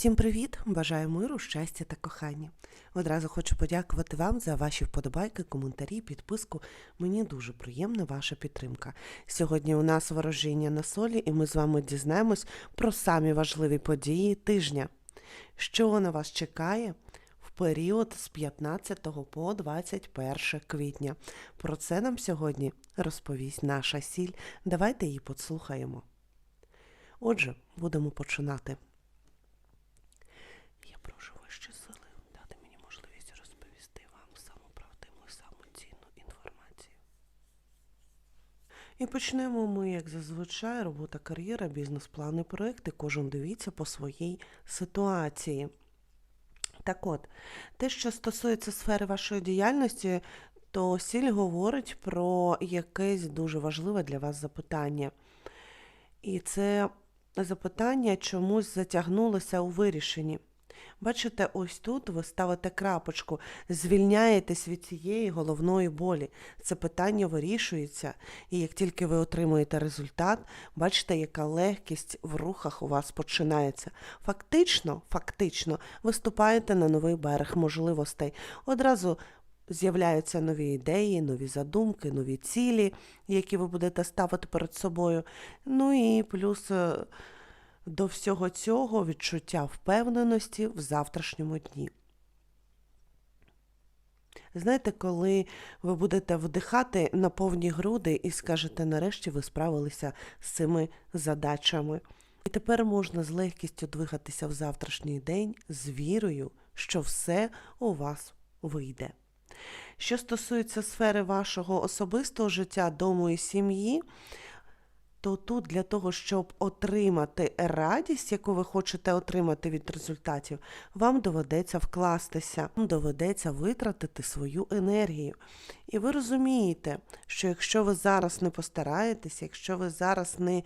Всім привіт! Бажаю миру, щастя та кохання. Одразу хочу подякувати вам за ваші вподобайки, коментарі, підписку. Мені дуже приємна ваша підтримка. Сьогодні у нас ворожіння на солі, і ми з вами дізнаємось про самі важливі події тижня. Що на вас чекає період з 15 по 21 квітня? Про це нам сьогодні розповість наша сіль. Давайте її послухаємо. Отже, будемо починати. Я прошу вищі сили дати мені можливість розповісти вам саму правдиву і саму цінну інформацію. І почнемо ми, як зазвичай, робота кар'єра, бізнес-плани, проекти. Кожен дивіться по своїй ситуації. Так от, те, що стосується сфери вашої діяльності, то сіль говорить про якесь дуже важливе для вас запитання. І це запитання чомусь затягнулося у вирішенні. Бачите, ось тут ви ставите крапочку, звільняєтесь від цієї головної болі. Це питання вирішується, і як тільки ви отримуєте результат, бачите, яка легкість в рухах у вас починається. Фактично, фактично, виступаєте на новий берег можливостей. Одразу з'являються нові ідеї, нові задумки, нові цілі, які ви будете ставити перед собою. Ну і плюс. До всього цього відчуття впевненості в завтрашньому дні. Знаєте, коли ви будете вдихати на повні груди і скажете, нарешті ви справилися з цими задачами. І тепер можна з легкістю двигатися в завтрашній день з вірою, що все у вас вийде. Що стосується сфери вашого особистого життя, дому і сім'ї, то тут для того, щоб отримати радість, яку ви хочете отримати від результатів, вам доведеться вкластися, вам доведеться витратити свою енергію. І ви розумієте, що якщо ви зараз не постараєтеся, якщо ви зараз не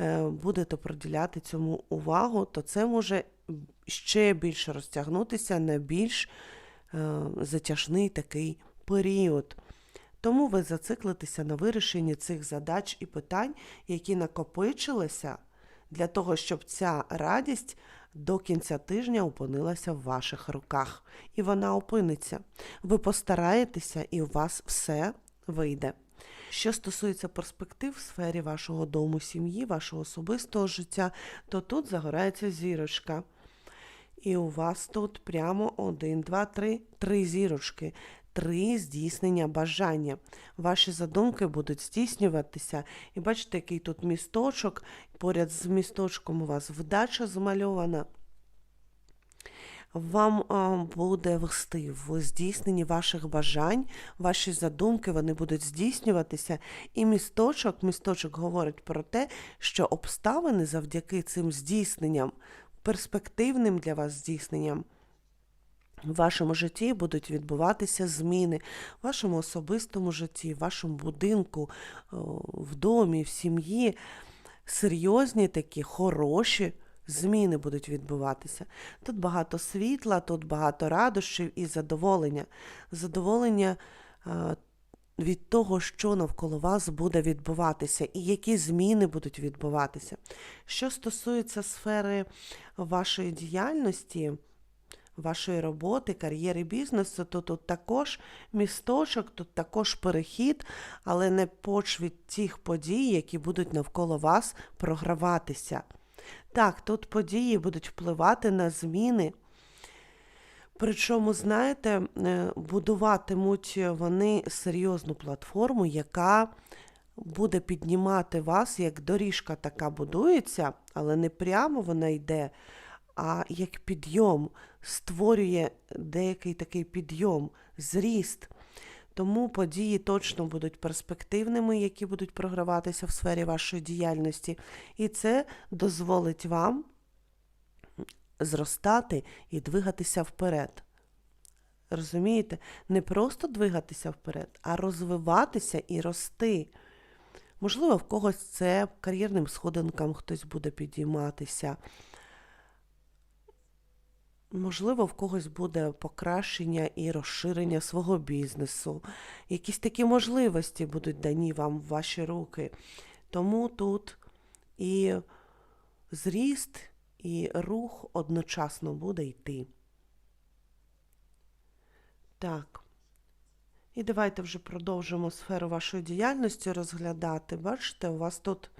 е, будете приділяти цьому увагу, то це може ще більше розтягнутися на більш е, затяжний такий період. Тому ви зациклитеся на вирішенні цих задач і питань, які накопичилися для того, щоб ця радість до кінця тижня опинилася в ваших руках. І вона опиниться. Ви постараєтеся, і у вас все вийде. Що стосується перспектив в сфері вашого дому, сім'ї, вашого особистого життя, то тут загорається зірочка. І у вас тут прямо один, два, три, три зірочки, три здійснення бажання. Ваші задумки будуть здійснюватися. І бачите, який тут місточок. Поряд з місточком у вас вдача змальована. Вам буде вести в здійсненні ваших бажань, ваші задумки вони будуть здійснюватися. І місточок, місточок говорить про те, що обставини завдяки цим здійсненням, перспективним для вас здійсненням, в вашому житті будуть відбуватися зміни в вашому особистому житті, в вашому будинку, в домі, в сім'ї. Серйозні такі хороші зміни будуть відбуватися. Тут багато світла, тут багато радощів і задоволення. Задоволення е, від того, що навколо вас буде відбуватися, і які зміни будуть відбуватися. Що стосується сфери вашої діяльності, вашої роботи, кар'єри бізнесу, то тут також місточок, тут також перехід, але не почві тих подій, які будуть навколо вас програватися. Так, тут події будуть впливати на зміни. Причому, знаєте, е, будуватимуть вони серйозну платформу, яка буде піднімати вас, як доріжка така будується, але не прямо вона йде, а як підйом, створює деякий такий підйом, зріст. Тому події точно будуть перспективними, які будуть програватися в сфері вашої діяльності. І це дозволить вам зростати і двигатися вперед. Розумієте? Не просто двигатися вперед, а розвиватися і рости. Можливо, в когось це кар'єрним сходинкам хтось буде підійматися. Можливо, в когось буде покращення і розширення свого бізнесу. Якісь такі можливості будуть дані вам в ваші руки. Тому тут і зріст, і рух одночасно буде йти. Так. І давайте вже продовжимо сферу вашої діяльності розглядати. Бачите, у вас тут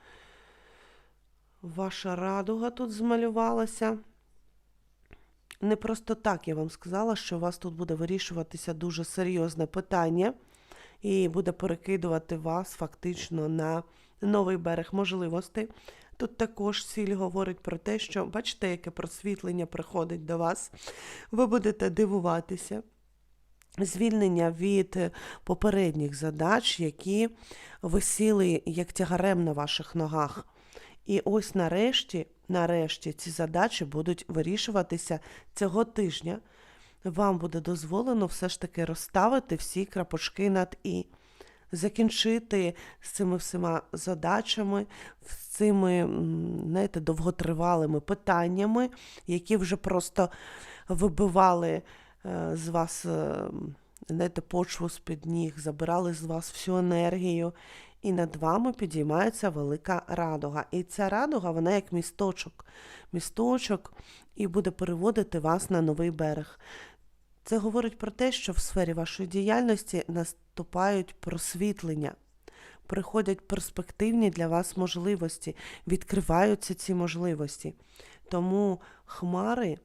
ваша радуга тут змалювалася. Не просто так я вам сказала, що у вас тут буде вирішуватися дуже серйозне питання і буде перекидувати вас фактично на новий берег можливостей. Тут також ціль говорить про те, що бачите, яке просвітлення приходить до вас. Ви будете дивуватися. Звільнення від попередніх задач, які висіли як тягарем на ваших ногах. І ось нарешті, нарешті, ці задачі будуть вирішуватися цього тижня. Вам буде дозволено все ж таки розставити всі крапочки над і, закінчити з цими всіма задачами, з цими, знаєте, довготривалими питаннями, які вже просто вибивали е, з вас, е, знаєте, почву з-під ніг, забирали з вас всю енергію. І над вами підіймається велика радуга. І ця радуга, вона як місточок. Місточок і буде переводити вас на новий берег. Це говорить про те, що в сфері вашої діяльності наступають просвітлення, приходять перспективні для вас можливості, відкриваються ці можливості. Тому хмари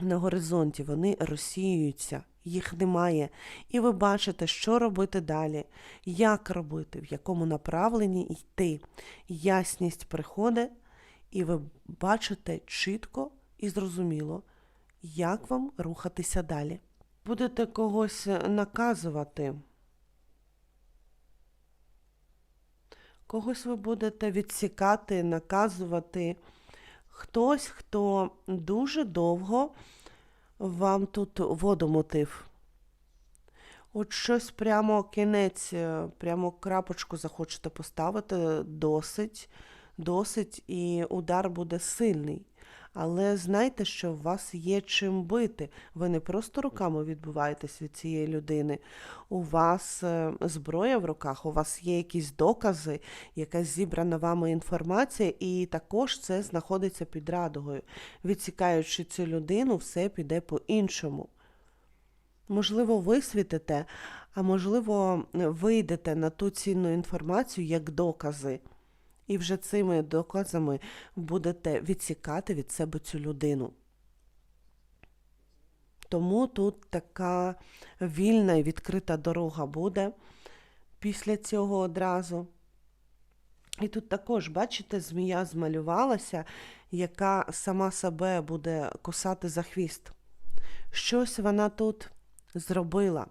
на горизонті вони розсіюються, їх немає. І ви бачите, що робити далі, як робити, в якому направленні йти. Ясність приходить, і ви бачите чітко і зрозуміло, як вам рухатися далі. Будете когось наказувати. Когось ви будете відсікати, наказувати. Хтось, хто дуже довго вам тут воду мотив. От щось прямо кінець, е, прямо крапочку захочете поставити, досить, досить, і удар буде сильний. Але знайте, що у вас є чим бити. Ви не просто руками відбуваєтесь від цієї людини. У вас е, зброя в руках, у вас є якісь докази, якась зібрана вами інформація, і також це знаходиться під радугою. Відсікаючи цю людину, все піде по-іншому. Можливо, висвітите, а можливо, вийдете на ту цінну інформацію як докази. І вже цими доказами будете відсікати від себе цю людину. Тому тут така вільна і відкрита дорога буде після цього одразу. І тут також, бачите, змія змалювалася, яка сама себе буде кусати за хвіст. Щось вона тут зробила,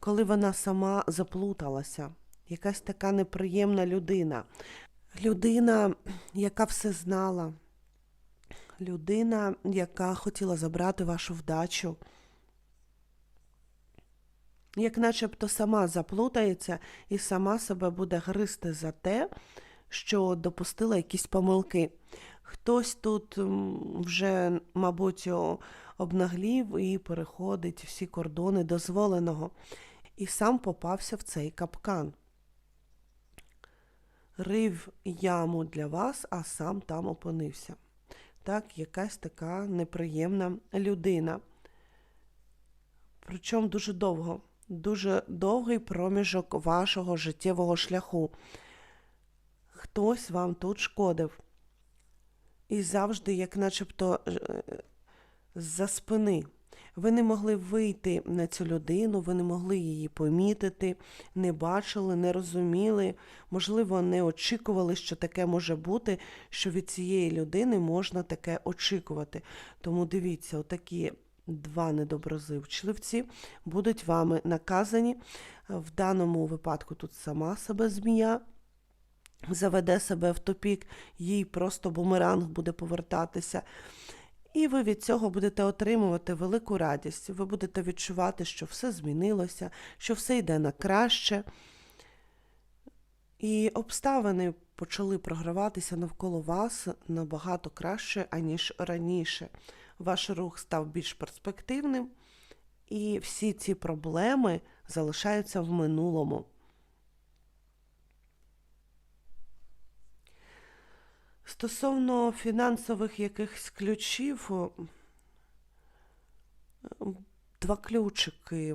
коли вона сама заплуталася. Якась така неприємна людина. Людина, яка все знала, людина, яка хотіла забрати вашу вдачу, як начебто сама заплутається і сама себе гризти гризти за те, що допустила якісь помилки. Хтось тут вже, мабуть, обнаглів і переходить всі кордони дозволеного, і сам попався в цей капкан рив яму для вас, а сам там опинився. Так, якась така неприємна людина. Причому дуже довго, дуже довгий проміжок вашого життєвого шляху. Хтось вам тут шкодив. І завжди, як начебто, е, з-за спини. Ви не могли вийти на цю людину, ви не могли її помітити, не бачили, не розуміли, можливо, не очікували, що таке може бути, що від цієї людини можна таке очікувати. Тому дивіться, отакі два недоброзивчливці будуть вами наказані. В даному випадку тут сама себе змія. Заведе себе в топік, їй просто бумеранг буде повертатися. І ви від цього будете отримувати велику радість. Ви будете відчувати, що все змінилося, що все йде на краще. І обставини почали програватися навколо вас набагато краще, аніж раніше. Ваш рух став більш перспективним, і всі ці проблеми залишаються в минулому. Стосовно фінансових якихось ключів, два ключики,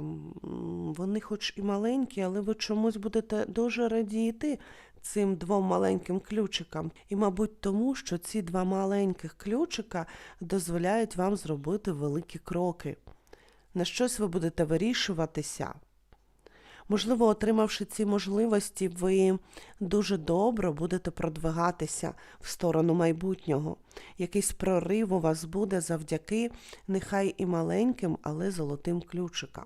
вони хоч і маленькі, але ви чомусь будете дуже радіти цим двом маленьким ключикам. І, мабуть, тому, що ці два маленьких ключика дозволяють вам зробити великі кроки. На щось ви будете вирішуватися. Можливо, отримавши ці можливості, ви дуже добре будете продвигатися в сторону майбутнього. Якийсь прорив у вас буде завдяки нехай і маленьким, але золотим ключикам.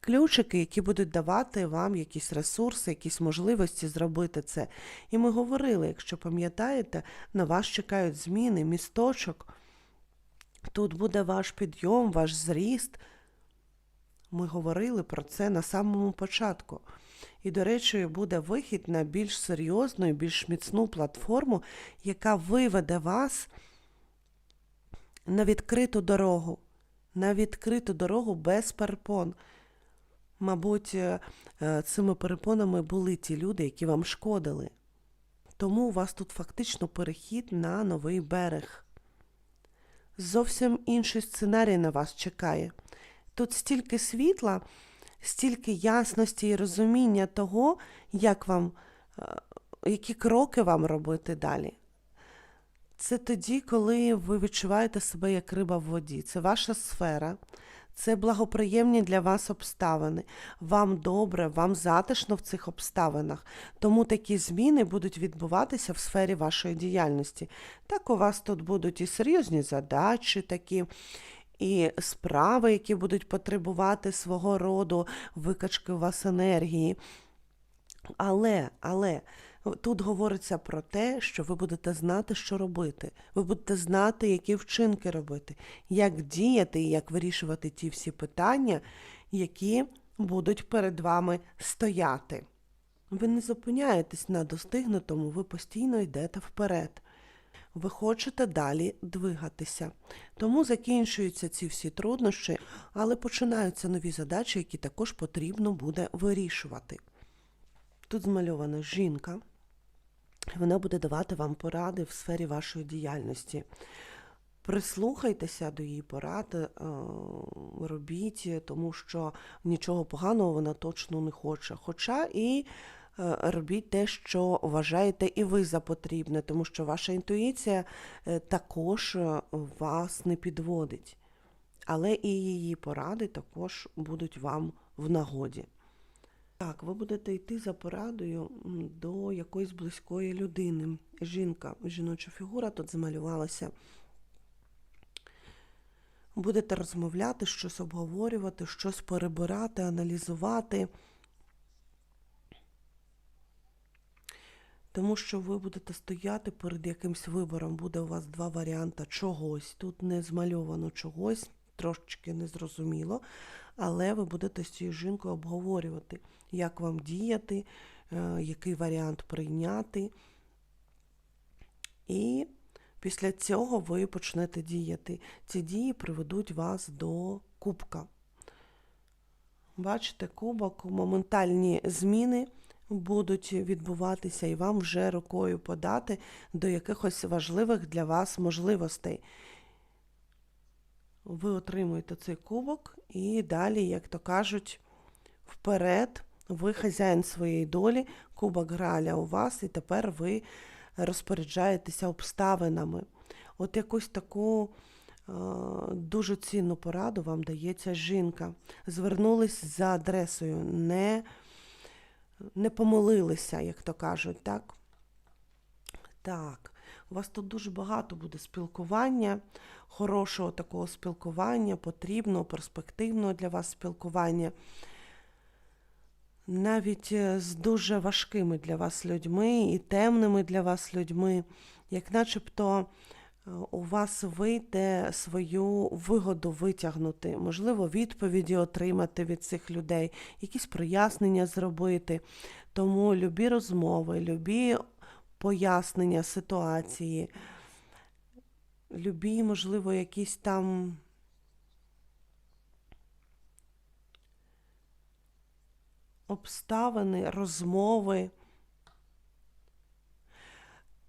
Ключики, які будуть давати вам якісь ресурси, якісь можливості зробити це. І ми говорили, якщо пам'ятаєте, на вас чекають зміни, місточок. Тут буде ваш підйом, ваш зріст. Ми говорили про це на самому початку. І, до речі, буде вихід на більш серйозну і більш міцну платформу, яка виведе вас на відкриту дорогу, на відкриту дорогу без перепон. Мабуть, е, цими перепонами були ті люди, які вам шкодили. Тому у вас тут фактично перехід на новий берег. Зовсім інший сценарій на вас чекає. Тут стільки світла, стільки ясності і розуміння того, як вам, е, які кроки вам робити далі. Це тоді, коли ви відчуваєте себе як риба в воді. Це ваша сфера, це благоприємні для вас обставини. Вам добре, вам затишно в цих обставинах. Тому такі зміни будуть відбуватися в сфері вашої діяльності. Так у вас тут будуть і серйозні задачі такі. І справи, які будуть потребувати свого роду викачки у вас енергії. Але, але тут говориться про те, що ви будете знати, що робити. Ви будете знати, які вчинки робити, як діяти і як вирішувати ті всі питання, які будуть перед вами стояти. Ви не зупиняєтесь на достигнутому, ви постійно йдете вперед. Ви хочете далі двигатися. Тому закінчуються ці всі труднощі, але починаються нові задачі, які також потрібно буде вирішувати. Тут змальована жінка. Вона буде давати вам поради в сфері вашої діяльності. Прислухайтеся до її порад, е, робіть, тому що нічого поганого вона точно не хоче. Хоча і робіть те, що вважаєте і ви за потрібне, тому що ваша інтуїція е, також е, вас не підводить. Але і її поради також будуть вам в нагоді. Так, ви будете йти за порадою до якоїсь близької людини. Жінка, жіноча фігура тут замалювалася. Будете розмовляти, щось обговорювати, щось перебирати, аналізувати. Тому що ви будете стояти перед якимсь вибором. Буде у вас два варіанти чогось. Тут не змальовано чогось, трошечки незрозуміло, але ви будете з цією жінкою обговорювати, як вам діяти, е, який варіант прийняти. І після цього ви почнете діяти. Ці дії приведуть вас до кубка. Бачите, кубок, моментальні зміни будуть відбуватися, і вам вже рукою подати до якихось важливих для вас можливостей. Ви отримуєте цей кубок, і далі, як то кажуть, вперед, ви хазяїн своєї долі, кубок граля у вас, і тепер ви розпоряджаєтеся обставинами. От якусь таку е, дуже цінну пораду вам дає ця жінка. Звернулись за адресою, не, не помилилися, як то кажуть, так? Так, у вас тут дуже багато буде спілкування, хорошого такого спілкування, потрібного, перспективного для вас спілкування. Навіть е, з дуже важкими для вас людьми і темними для вас людьми, як начебто у вас вийде свою вигоду витягнути, можливо, відповіді отримати від цих людей, якісь прояснення зробити. Тому любі розмови, любі пояснення ситуації, любі, можливо, якісь там. Обставини, розмови.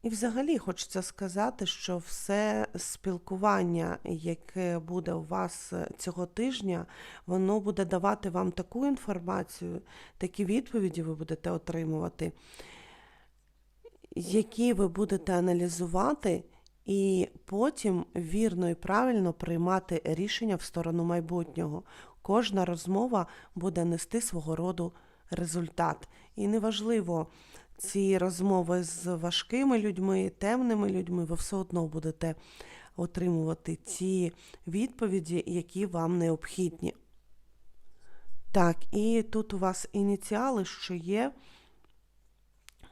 І взагалі хочеться сказати, що все спілкування, яке буде у вас е, цього тижня, воно буде давати вам таку інформацію, такі відповіді ви будете отримувати, які ви будете аналізувати, і потім вірно і правильно приймати рішення в сторону майбутнього. Кожна розмова буде нести свого роду результат. І неважливо, ці розмови з важкими людьми, темними людьми, ви все одно будете отримувати ті відповіді, які вам необхідні. Так, і тут у вас ініціали, що є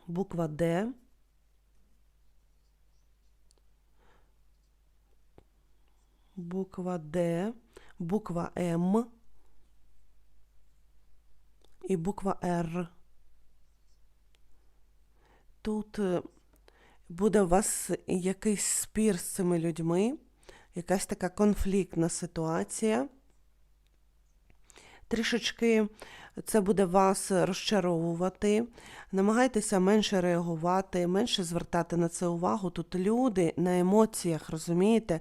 буква Д. Буква Д, буква М і буква Р. Тут е, буде у вас якийсь спір з цими людьми, якась така конфліктна ситуація. Трішечки це буде вас розчаровувати. Намагайтеся менше реагувати, менше звертати на це увагу. Тут люди на емоціях, розумієте,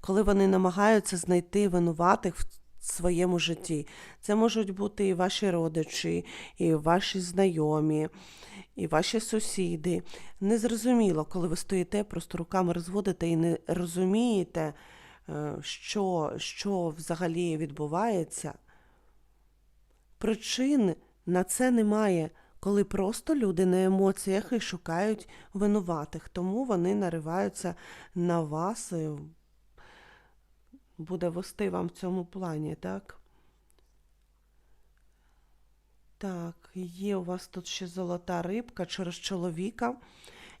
коли вони намагаються знайти винуватих в своєму житті. Це можуть бути і ваші родичі, і ваші знайомі, і ваші сусіди. Незрозуміло, коли ви стоїте, просто руками розводите і не розумієте, е, що, що взагалі відбувається. Причин на це немає, коли просто люди на емоціях і шукають винуватих, тому вони нариваються на вас, і буде вести вам в цьому плані, так? Так, є у вас тут ще золота рибка через чоловіка,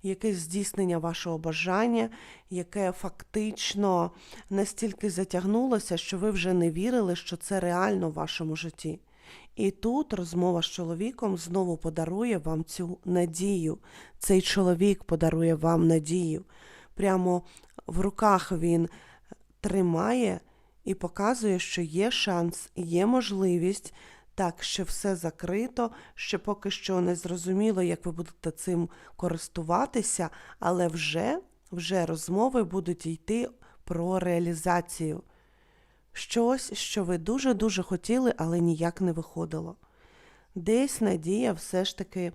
якесь здійснення вашого бажання, яке фактично настільки затягнулося, що ви вже не вірили, що це реально в вашому житті. І тут розмова з чоловіком знову подарує вам цю надію. Цей чоловік подарує вам надію. Прямо в руках він тримає і показує, що є шанс, є можливість. Так, що все закрито, що поки що не зрозуміло, як ви будете цим користуватися, але вже, вже розмови будуть йти про реалізацію щось, що ви дуже-дуже хотіли, але ніяк не виходило. Десь надія все ж таки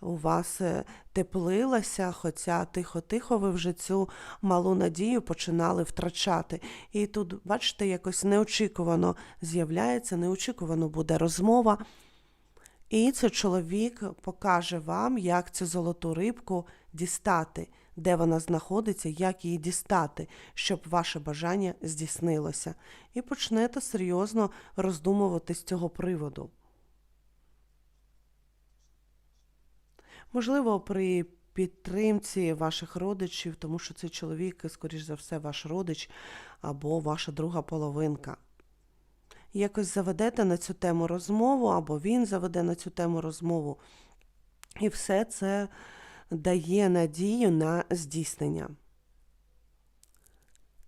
у вас е, теплилася, хоча тихо-тихо ви вже цю малу надію починали втрачати. І тут, бачите, якось неочікувано з'являється, неочікувано буде розмова. І цей чоловік покаже вам, як цю золоту рибку дістати, де вона знаходиться, як її дістати, щоб ваше бажання здійснилося. І почнете серйозно роздумувати з цього приводу. Можливо, при підтримці ваших родичів, тому що цей чоловік, скоріш за все, ваш родич або ваша друга половинка якось заведете на цю тему розмову, або він заведе на цю тему розмову. І все це дає надію на здійснення.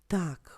Так.